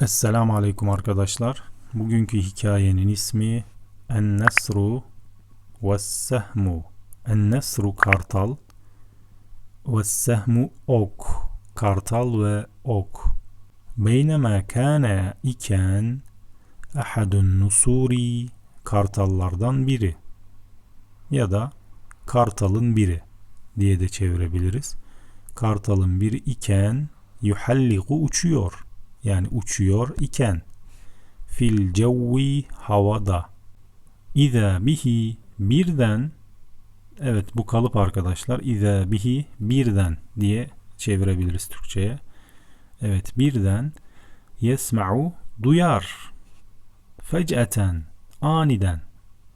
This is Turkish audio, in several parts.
Esselamu Aleyküm arkadaşlar. Bugünkü hikayenin ismi En-Nesru ve-Sehmu. En-Nesru kartal ve-Sehmu ok. Kartal ve ok. Beynema kâne iken ahadun nusuri kartallardan biri ya da kartalın biri diye de çevirebiliriz. Kartalın biri iken yuhalliku uçuyor yani uçuyor iken. Fil cevvi havada. İza bihi birden. Evet bu kalıp arkadaşlar. İza bihi birden diye çevirebiliriz Türkçe'ye. Evet birden. Yesma'u duyar. Fec'eten aniden.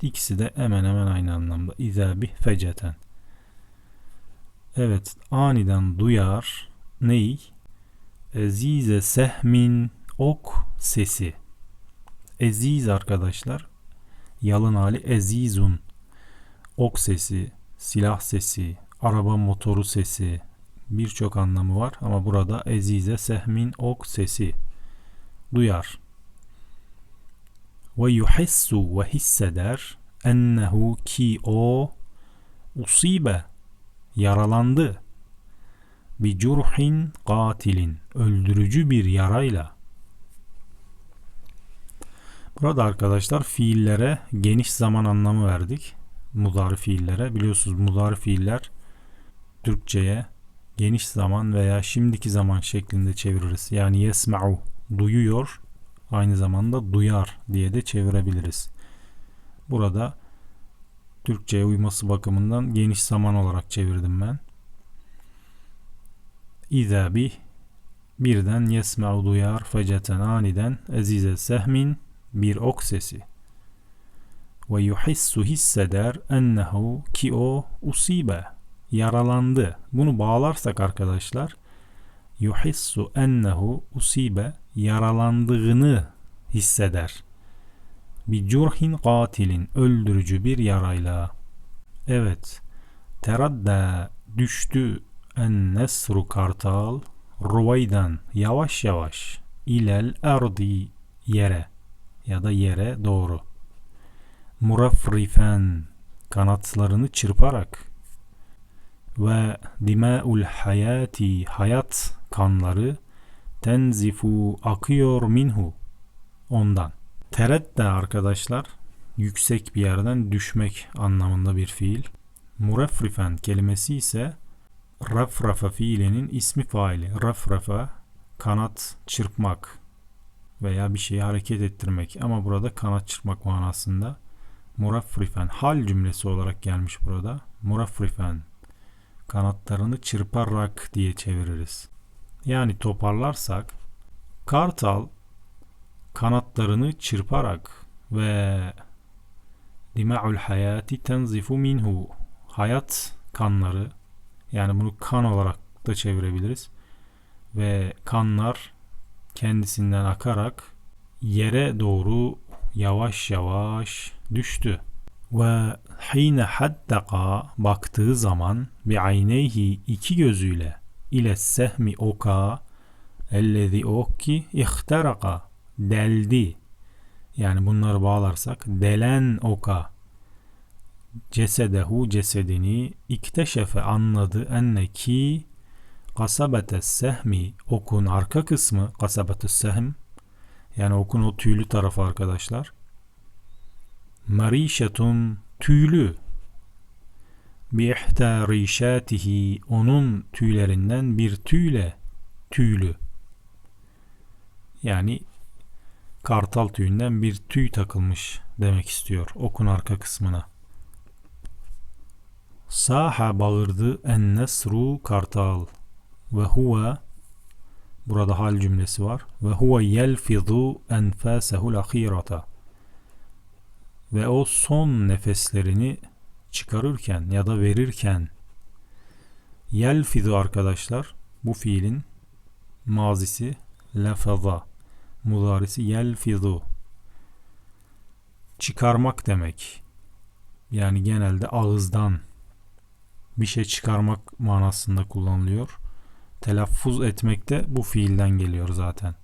İkisi de hemen hemen aynı anlamda. İza bih fec'eten. Evet aniden duyar. Neyi Ezize sehmin ok sesi. Eziz arkadaşlar. Yalın hali ezizun. Ok sesi, silah sesi, araba motoru sesi birçok anlamı var ama burada ezize sehmin ok sesi duyar. Ve yuhissu ve hisseder ennehu ki o usibe yaralandı bi curhin katilin öldürücü bir yarayla Burada arkadaşlar fiillere geniş zaman anlamı verdik. Mudari fiillere. Biliyorsunuz mudari fiiller Türkçe'ye geniş zaman veya şimdiki zaman şeklinde çeviririz. Yani yesma'u duyuyor aynı zamanda duyar diye de çevirebiliriz. Burada Türkçe'ye uyması bakımından geniş zaman olarak çevirdim ben. İza bih birden yesme'u duyar feceten aniden ezize sehmin bir ok sesi ve yuhissu hisseder ennehu ki o usibe yaralandı. Bunu bağlarsak arkadaşlar yuhissu ennehu usibe yaralandığını hisseder. Bir curhin katilin öldürücü bir yarayla. Evet. Teradda düştü en nesru kartal ruvaydan yavaş yavaş ilel erdi yere ya da yere doğru. Murafrifen kanatlarını çırparak ve dima'ul hayati hayat kanları tenzifu akıyor minhu ondan. Teredde arkadaşlar yüksek bir yerden düşmek anlamında bir fiil. Murafrifen kelimesi ise rafrafa fiilinin ismi faili. Rafrafa kanat çırpmak veya bir şeyi hareket ettirmek ama burada kanat çırpmak manasında. Murafrifen hal cümlesi olarak gelmiş burada. Murafrifen kanatlarını çırparak diye çeviririz. Yani toparlarsak kartal kanatlarını çırparak ve dima'ul hayati tenzifu minhu hayat kanları yani bunu kan olarak da çevirebiliriz. Ve kanlar kendisinden akarak yere doğru yavaş yavaş düştü. Ve hine haddaka baktığı zaman bi ayneyhi iki gözüyle ile sehmi oka ellezi okki ihteraka deldi. Yani bunları bağlarsak delen oka cesedehu cesedini ikteşefe anladı enne ki kasabetes sehmi okun arka kısmı kasabetes sehm. Yani okun o tüylü tarafı arkadaşlar. Marişetun tüylü. Bi ihta rişatihi onun tüylerinden bir tüyle tüylü. Yani kartal tüyünden bir tüy takılmış demek istiyor okun arka kısmına. Saha bağırdı en nesru kartal. Ve huve burada hal cümlesi var. Ve huve yelfizu enfasehul ahirata ve o son nefeslerini çıkarırken ya da verirken yelfizu arkadaşlar bu fiilin mazisi lefaza mudarisi yelfizu çıkarmak demek. Yani genelde ağızdan bir şey çıkarmak manasında kullanılıyor. Telaffuz etmek de bu fiilden geliyor zaten.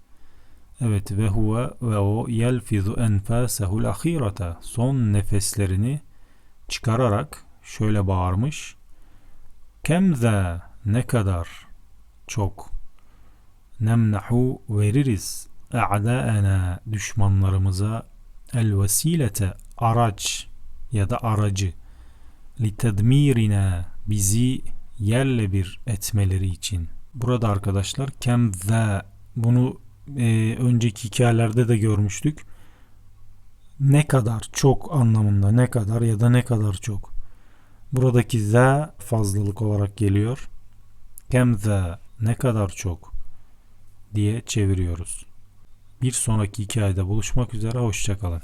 Evet ve huve ve o yelfizu enfasehul ahirete son nefeslerini çıkararak şöyle bağırmış. Kemze ne kadar çok nemnahu veririz a'daena düşmanlarımıza el vesilete araç ya da aracı li tedmirina bizi yerle bir etmeleri için. Burada arkadaşlar kemze bunu e, önceki hikayelerde de görmüştük. Ne kadar çok anlamında ne kadar ya da ne kadar çok. Buradaki za fazlalık olarak geliyor. Kemze ne kadar çok diye çeviriyoruz. Bir sonraki hikayede buluşmak üzere hoşçakalın.